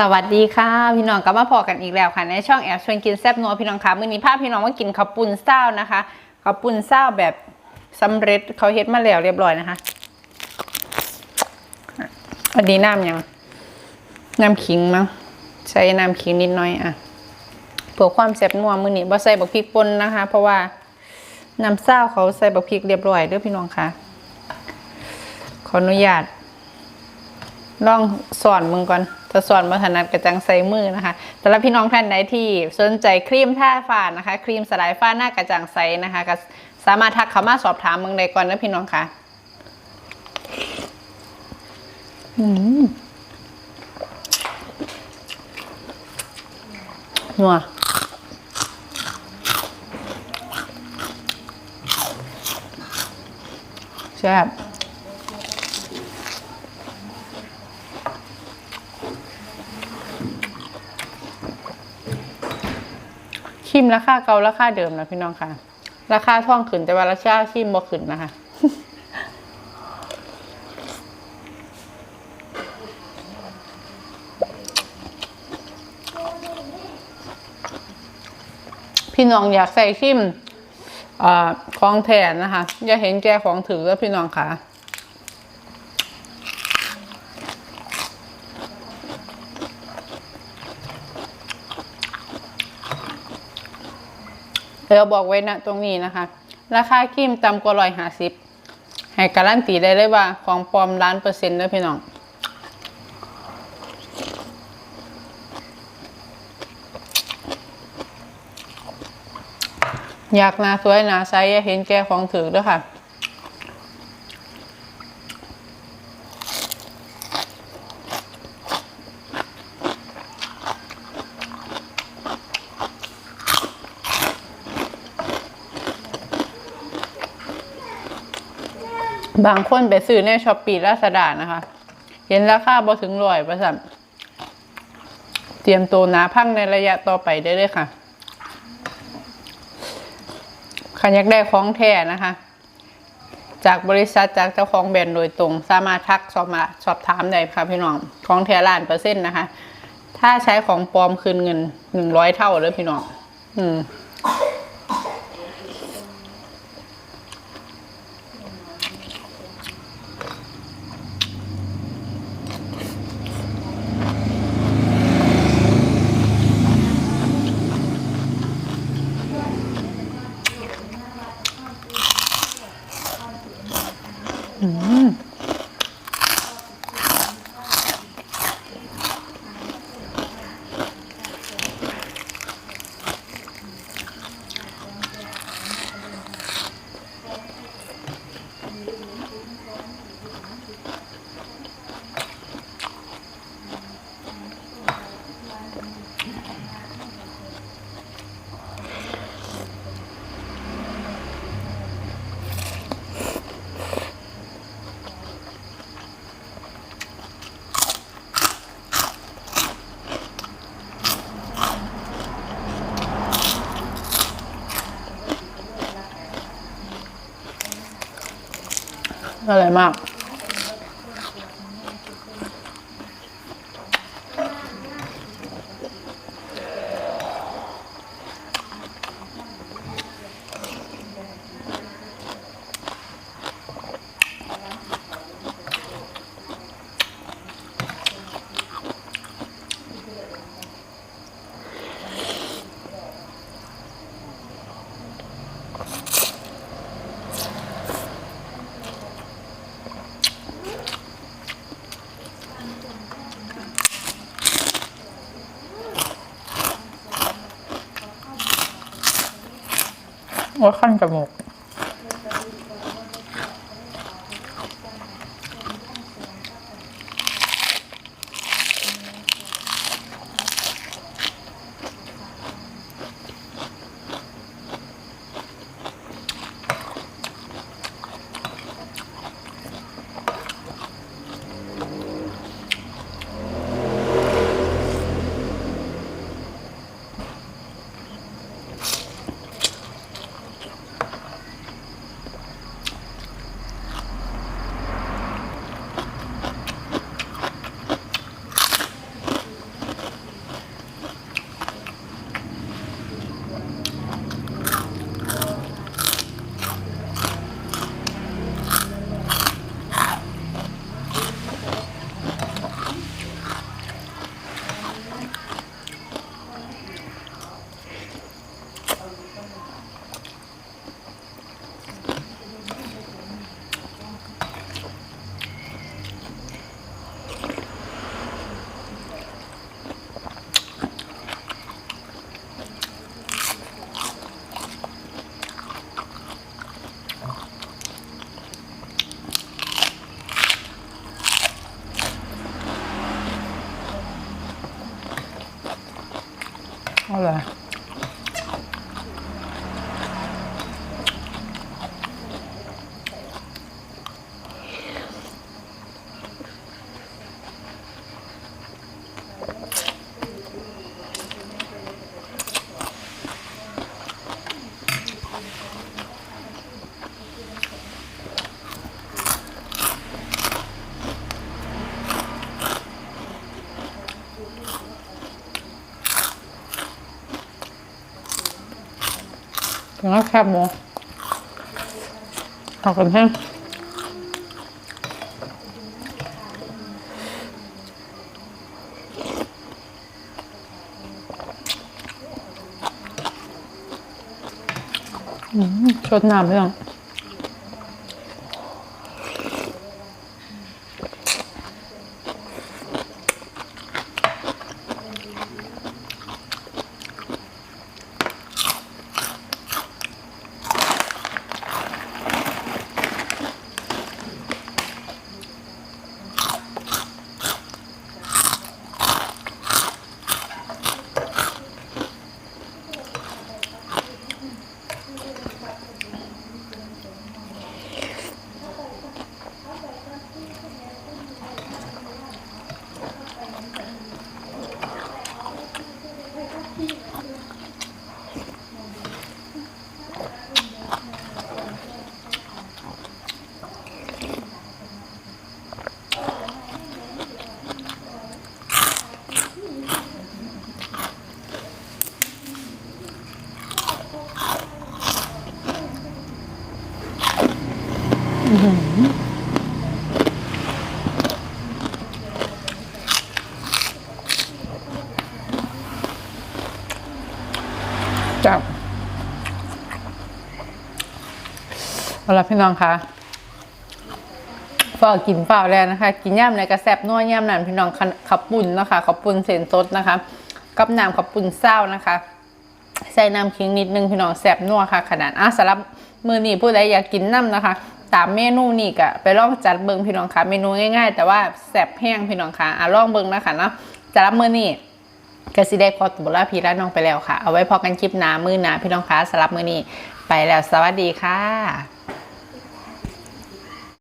สวัสดีค่ะ พี่น้องกลับมาพอกันอีกแล้วค่ะ ในช่องแอบชวนกินแซ่บนัวพี่น้องคะมื้อนี้พาพพี่น้องมากินข้าวปุ้นเศร้านะคะข้าวปุ้นเศร้าแบบสำเร็จเขาเฮ็ดมาแล้วเรียบร้อยนะคะอันนี้น้ำยังน้ำขิงมั้งใช้น้ำขิงนิดหน่อยอะเพื่อความแซ่บนัวมื้อนี้บ่ใส่บักพริกป่นนะคะ เพราะว่าน้ำเศร้าเขาใส่บักพริกเรียบร้อยเด้อพี่น้องคะขออนุญาตลองสอนมึงก่อน ถ้าสอนมาถนัดกระจังใส่มือนะคะแต่ละพี่น้องท่านใดที่สนใจครีมท่าฝ้านะคะ ครีมสลายฝ้าหน้ากระจ่างใสนะคะก็สามารถทักเข้ามาสอบถามมึงได้ก่อนนะพี่น้องค่ะอืมนัวแซ่บ คิมราคาเก่าราคาเดิมนะพี่น้องค่ะ ราคาท่องขึ้นแต่ว่าราคาคิมบ่ขึ้นนะคะพี่น้องอยากใส่คิมอของแทนนะคะ อย่าเห็นแก่ของถือแล้วพี่น้องค่ะ เราบอกไว้นะตรงนี้นะคะ ราคาครีมต่ำกว่าร้อยห้าสิบให้การันตีได้เลยว่า ของปลอมล้านเปอร์เซ็นต์นะพี่น้องอยากหนาสวยหนาใสอย่าเห็นแก่ของถือด้วยค่ะ บางคนไปซื้อในช้อปปี้ลาซาด้านะคะ เห็นราคาบ่ถึงร้อยประสันเตรียมตัวนาพังในระยะต่อไปได้เลยค่ะขันยากได้ของแท้นะคะ จากบริษัทจากเจ้าของแบรนด์โดยตรง สามารถทักสอบมาสอบถามได้ค่ะพี่น้องของแท้ล้านเปอร์เซ็นต์นะคะ ถ้าใช้ของปลอมคืนเงินหนึ่งร้อยเท่าเลยพี่น้อง อืม うん。 อะไรมาก ว่าขั้นจมูก 好嘞。 แล้วแคบหมูตอกกันให้ชดน้ำเรื่อง จับเอาละพี่น้องคะฝ้ากกินเปล่าแล้วนะคะ กินย่ำในกระแซบนัวย่ำนั่นพี่น้องขขับปุ่นนะคะขับปุ่นเส้นสดนะคะ กับน้ำขับปุ่นเศร้านะคะ ใส่น้ำขิงนิดนึงพี่น้องแซบนัวค่ะ ขนาดอะสำหรับมือนี้ผู้ใดอยากกินน้ำนะคะ สามเมนูนี่ก็ไปลองจัดเบิงพี่น้องค่ะเมนูง่าย ๆ แต่ว่าแซ่บแห้งพี่น้องค่ะอะลองเบิงนะคะเนาะสำหรับมือนี่กสิได้พอตัวลาพี่และน้องไปแล้วค่ะ เอาไว้พอกันคลิปหนามือหนาพี่น้องคะสำหรับมือนี่ไปแล้วสวัสดีค่ะ